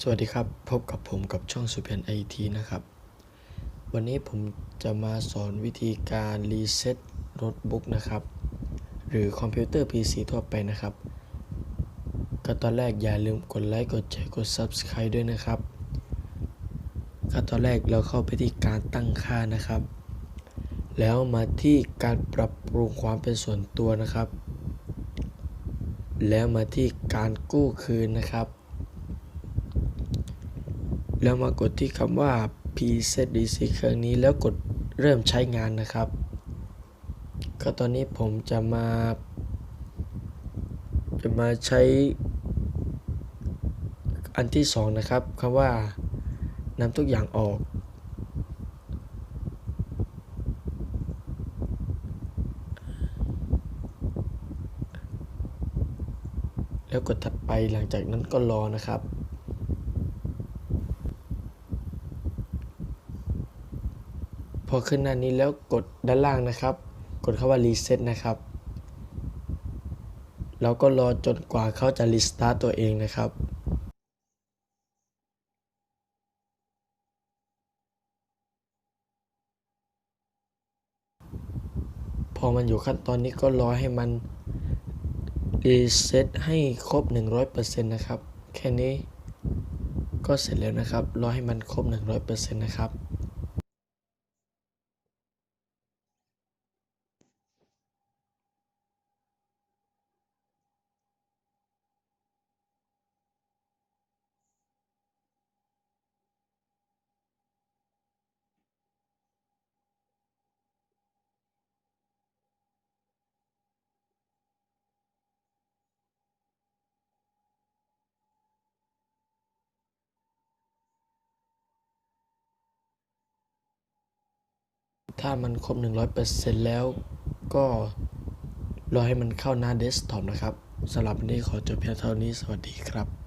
สวัสดีครับพบกับผมกับช่องสุเพียนไอทีนะครับ วันนี้ผมจะมาสอนวิธีการรีเซ็ตโน้ตบุ๊กนะครับ หรือคอมพิวเตอร์ PC ทั่วไปนะครับ ก็ตอนแรกอย่าลืมกดไลค์กดแชร์กด Subscribe ด้วยนะครับก็ตอนแรกเราเข้าไปที่การตั้งค่านะครับ แล้วมาที่การปรับปรุงความเป็นส่วนตัวนะครับ แล้วมาที่การกู้คืนนะครับ แล้วมากดที่คำว่า preset DC เครื่องนี้แล้วกดเริ่มใช้งานนะครับ ก็ตอนนี้ผมจะมา จะมาใช้อันที่สองนะครับคำว่านำทุกอย่างออก แล้วกดถัดไปหลังจากนั้นก็รอนะครับ อขึ้นหน้านี้แล้วกดด้านล่างนะครับ กดคำว่า reset นะครับแล้วก็รอจนกว่าเขาจะ restart ตัวเองนะครับ พอมันอยู่ขั้นตอนนี้ก็รอให้มัน reset ให้ครบ 100%นะครับ แค่นี้ก็เสร็จแล้วนะครับ รอให้มันครบ 100%นะครับ ถ้ามันครบ 100%แล้วก็รอให้มันเข้าหน้าเดสก์ท็อปนะครับสำหรับวันนี้ขอจบเพียงเท่านี้สวัสดีครับ